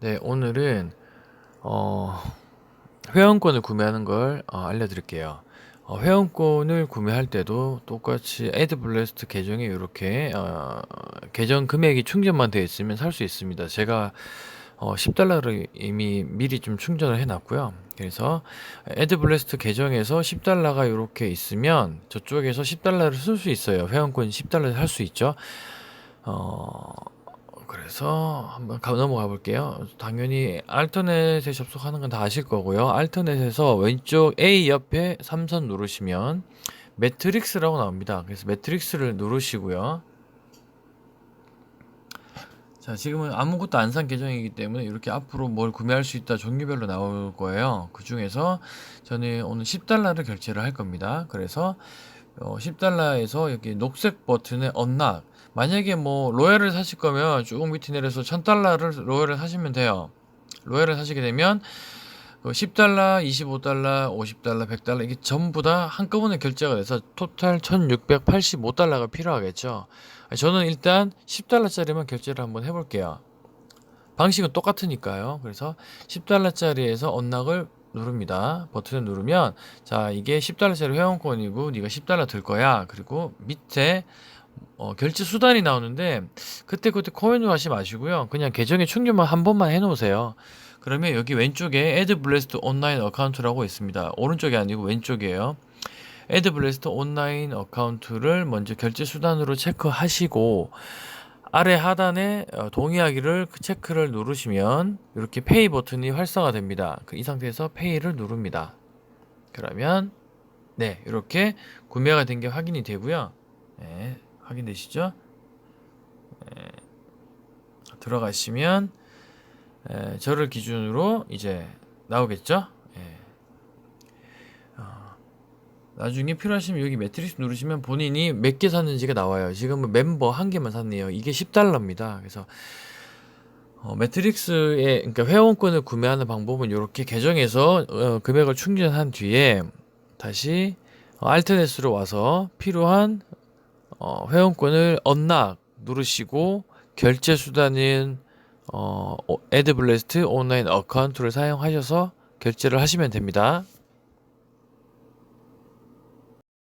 네, 오늘은 어, 회원권을 구매하는 걸 어, 알려드릴게요. 어, 회원권을 구매할 때도 똑같이 애드블래스트 계정에 이렇게 어, 계정 금액이 충전만 되어 있으면 살 수 있습니다. 제가 어, 10달러를 이미 미리 좀 충전을 해놨고요. 그래서 애드블래스트 계정에서 10달러가 이렇게 있으면 저쪽에서 10달러를 쓸 수 있어요. 회원권 10달러를 살 수 있죠. 어, 그래서 한번 가- 넘어가 볼게요. 당연히 알터넷에 접속하는 건 다 아실 거고요. 알터넷에서 왼쪽 A 옆에 삼선 누르시면 매트릭스라고 나옵니다. 그래서 매트릭스를 누르시고요. 자, 지금은 아무것도 안 산 계정이기 때문에 이렇게 앞으로 뭘 구매할 수 있다 종류별로 나올 거예요. 그 중에서 저는 오늘 10달러를 결제를 할 겁니다. 그래서 어, 10달러에서 여기 녹색 버튼에 언락 만약에 뭐 로얄을 사실 거면 쭉 밑에 내려서 1000달러를 로얄을 사시면 돼요. 로얄을 사시게 되면 그 10달러, 25달러, 50달러, 100달러 이게 전부 다 한꺼번에 결제가 돼서 토탈 1685달러가 필요하겠죠. 저는 일단 10달러짜리만 결제를 한번 해볼게요. 방식은 똑같으니까요. 그래서 10달러짜리에서 언락을 누릅니다. 버튼을 누르면 자 이게 10달러짜리 회원권이고 네가 10달러 들 거야. 그리고 밑에 어, 결제 수단이 나오는데 그때 그때 코멘트 하지 마시고요. 그냥 계정에 충전만 한 번만 해놓으세요. 그러면 여기 왼쪽에 애드블래스트 온라인 어카운트라고 있습니다. 오른쪽이 아니고 왼쪽이에요. 애드블래스트 온라인 어카운트를 먼저 결제 수단으로 체크하시고 아래 하단에 어, 동의하기를 그 체크를 누르시면 이렇게 페이 버튼이 활성화됩니다. 그이 상태에서 페이를 누릅니다. 그러면 네 이렇게 구매가 된 게 확인이 되고요. 네, 확인되시죠? 네, 들어가시면 에, 저를 기준으로 이제 나오겠죠? 예. 어, 나중에 필요하시면 여기 매트릭스 누르시면 본인이 몇 개 샀는지가 나와요. 지금은 멤버 한 개만 샀네요. 이게 10달러입니다. 그래서 어, 매트릭스의 그러니까 회원권을 구매하는 방법은 이렇게 계정에서 어, 금액을 충전한 뒤에 다시 어, 알터넷으로 와서 필요한 어, 회원권을 언락 누르시고 결제 수단은 어, 애드블래스트 온라인 어카운트를 사용하셔서 결제를 하시면 됩니다.